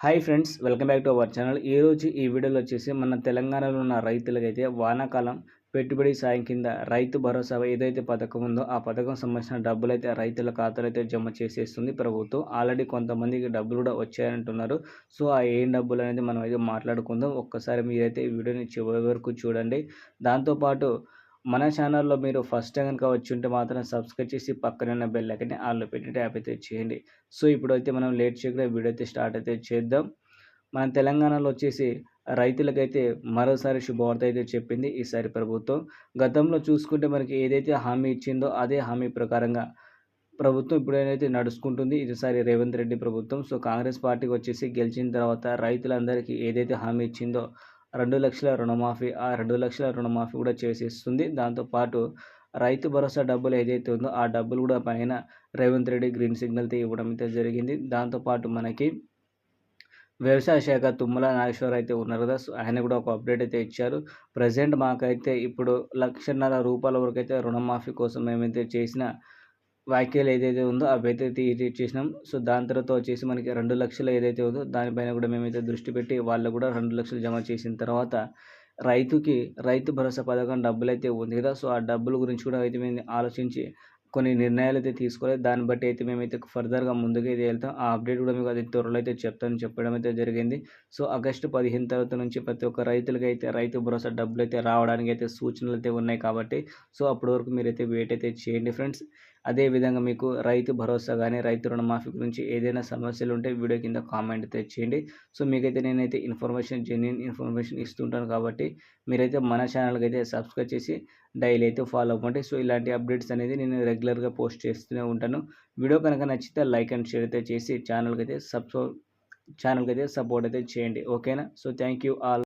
Hi friends welcome back to our channel ఈరోజు ఈ వీడియోలో వచ్చేసి మన తెలంగాణలో ఉన్న రైతులకైతే వానాకాలం పెట్టుబడి సాయం కింద రైతు భరోసా ఏదైతే పథకం ఉందో ఆ పథకం సంబంధించిన డబ్బులు అయితే రైతుల ఖాతాలో అయితే జమ చేసేస్తుంది ప్రభుత్వం. ఆల్రెడీ కొంతమందికి డబ్బులు కూడా వచ్చాయంటున్నారు. సో ఆ ఏం డబ్బులు అనేది మనం అయితే మాట్లాడుకుందాం. ఒక్కసారి మీరైతే ఈ వీడియోని చివరి వరకు చూడండి. దాంతోపాటు మన ఛానల్లో మీరు ఫస్ట్ టైం కనుక వచ్చి ఉంటే మాత్రం సబ్స్క్రైబ్ చేసి పక్కన ఉన్న బెల్ ఐకన్ని ఆల్లో పెట్టి ట్యాప్ అయితే చేయండి. సో ఇప్పుడైతే మనం లేట్ చేయకుండా వీడియో అయితే స్టార్ట్ అయితే చేద్దాం. మన తెలంగాణలో వచ్చేసి రైతులకైతే మరోసారి శుభవార్త అయితే చెప్పింది ఈసారి ప్రభుత్వం. గతంలో చూసుకుంటే మనకి ఏదైతే హామీ ఇచ్చిందో అదే హామీ ప్రకారంగా ప్రభుత్వం ఇప్పుడైతే నడుచుకుంటుంది. ఈసారి రేవంత్ రెడ్డి ప్రభుత్వం. సో కాంగ్రెస్ పార్టీకి వచ్చేసి గెలిచిన తర్వాత రైతులందరికీ ఏదైతే హామీ ఇచ్చిందో రెండు లక్షల రుణమాఫీ ఆ రెండు లక్షల రుణమాఫీ కూడా చేసేస్తుంది. దాంతోపాటు రైతు భరోసా డబ్బులు ఏదైతే ఉందో ఆ డబ్బులు కూడా పైన రేవంత్ రెడ్డి గ్రీన్ సిగ్నల్ ఇవ్వడం అయితే జరిగింది. దాంతోపాటు మనకి వ్యవసాయ శాఖ తుమ్మల నాగేశ్వర్ అయితే ఉన్నారు కదా సో ఆయన కూడా ఒక అప్డేట్ అయితే ఇచ్చారు. ప్రజెంట్ మాకైతే ఇప్పుడు లక్షన్నర రూపాయల వరకు అయితే రుణమాఫీ కోసం మేమైతే చేసిన వ్యాఖ్యలు ఏదైతే ఉందో అవి అయితే తీసేసినాం సో దాని తర్వాత వచ్చేసి మనకి రెండు లక్షలు ఏదైతే ఉందో దానిపైన కూడా మేమైతే దృష్టి పెట్టి వాళ్ళు కూడా రెండు లక్షలు జమ చేసిన తర్వాత రైతుకి రైతు భరోసా పథకం డబ్బులు అయితే ఉంది కదా. సో ఆ డబ్బుల గురించి కూడా అయితే మేము ఆలోచించి కొన్ని నిర్ణయాలు అయితే తీసుకోలేదు. దాన్ని బట్టి అయితే మేమైతే ఫర్దర్గా ముందుకు అయితే వెళ్తాం. ఆ అప్డేట్ కూడా మీకు అది త్వరలో అయితే చెప్తాను. చెప్పడం అయితే జరిగింది. సో ఆగస్టు పదిహేను తర్వాత నుంచి ప్రతి ఒక్క రైతులకి అయితే రైతు భరోసా డబ్బులు అయితే రావడానికి అయితే సూచనలు అయితే ఉన్నాయి కాబట్టి సో అప్పటి వరకు మీరైతే వెయిట్ అయితే చేయండి ఫ్రెండ్స్. అదేవిధంగా మీకు రైతు భరోసా కానీ రైతు రుణమాఫీ గురించి ఏదైనా సమస్యలు ఉంటే వీడియో కింద కామెంట్ అయితే చేయండి. సో మీకైతే నేనైతే ఇన్ఫర్మేషన్ జెన్యున్ ఇన్ఫర్మేషన్ ఇస్తుంటాను కాబట్టి మీరైతే మన ఛానల్కి అయితే సబ్స్క్రైబ్ చేసి డైలీ అయితే ఫాలో అవ్వండి. సో ఇలాంటి అప్డేట్స్ అనేది నేను రెగ్యులర్గా పోస్ట్ చేస్తూనే ఉంటాను. వీడియో కనుక నచ్చితే లైక్ అండ్ షేర్ అయితే చేసి ఛానల్కి అయితే సబ్స్క్రైబ్ ఛానల్కి అయితే సపోర్ట్ అయితే చేయండి. ఓకేనా? So thank you all.